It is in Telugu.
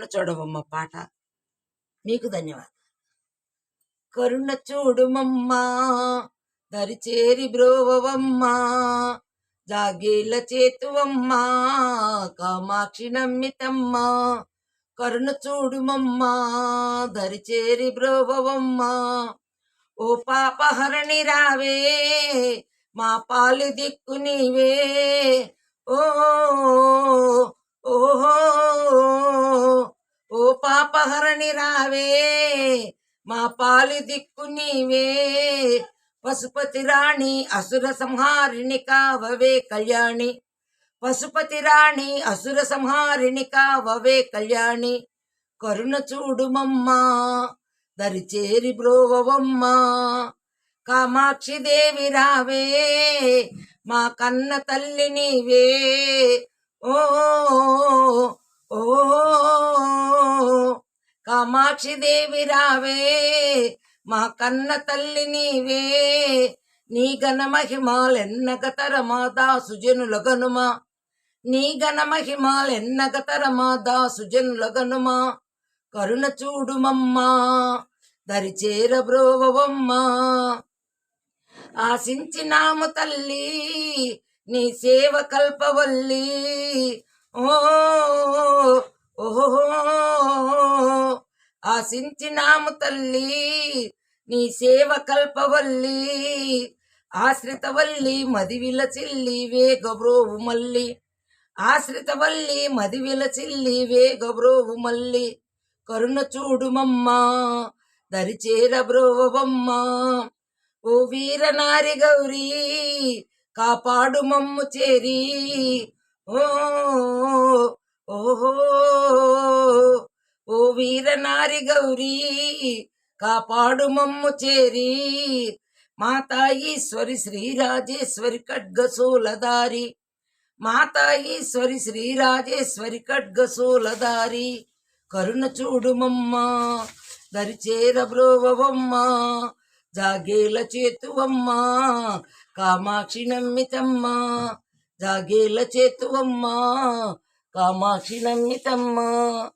కరుణ చూడవమ్మ పాట. మీకు ధన్యవాదాలు. కరుణ చూడుమమ్మా దరిచేరి బ్రోవమ్మా జాగేల చేతువమ్మా కామాక్షి నమ్మితమ్మా. కరుణ చూడుమమ్మా దరిచేరి బ్రోవమ్మా ఓ పాపహరణి రావే మా పాలు దిక్కు నీవే. ఓ ఓహో ఓ పాపహరణి రావే. మా పాలు దిక్కు నీవే. పశుపతి రాణి అసుర సంహారిణి కావవే కళ్యాణి. పశుపతి రాణి అసుర సంహారిణి కావవే కళ్యాణి. కరుణ చూడుమమ్మా దరిచేరి బ్రోవమ్మా కామాక్షి దేవి రావే మా కన్న తల్లి నీవే. ఓ ఓ కామాక్షి దేవి రావే. మా కన్న తల్లి నీవే. నీ గణ మహిమాలెన్నగతర మాదా సుజనుల గనుమా నీ గణ మహిమాలెన్నగతర మాదా సుజనుల గనుమా కరుణ చూడుమమ్మా. దరిచేర బ్రోవమ్మా ఆశించినాము తల్లి నీ సేవ కల్పవల్లి. ఓ ఆశించినాము తల్లి నీ సేవ కల్పవల్లి ఆశ్రితవల్లి మదివిల చిల్లి వేగబ్రోవు మల్లి ఆశ్రితవల్లి మదివిల చిల్లి వేగబ్రోవు మల్లి కరుణ చూడుమమ్మా దరిచేర బ్రోవమ్మ ఓ వీరనారి గౌరీ కాపాడు మమ్ము చేరి ఓ ఓహో ఓ వీరనారి గౌరీ కాపాడు మమ్ము చేరి. మాతాయీశ్వరి శ్రీరాజేశ్వరి ఖడ్గసూలదారి. మాతాయీశ్వరి శ్రీరాజేశ్వరి ఖడ్గసూలదారి. కరుణ చూడుమమ్మ దరిచేర బ్రోవమ్మ జాగేల చేతువమ్మా కామాక్షి నమ్మితమ్మా జాగేల చేతువమ్మా కామాక్షి నమ్మితమ్మా.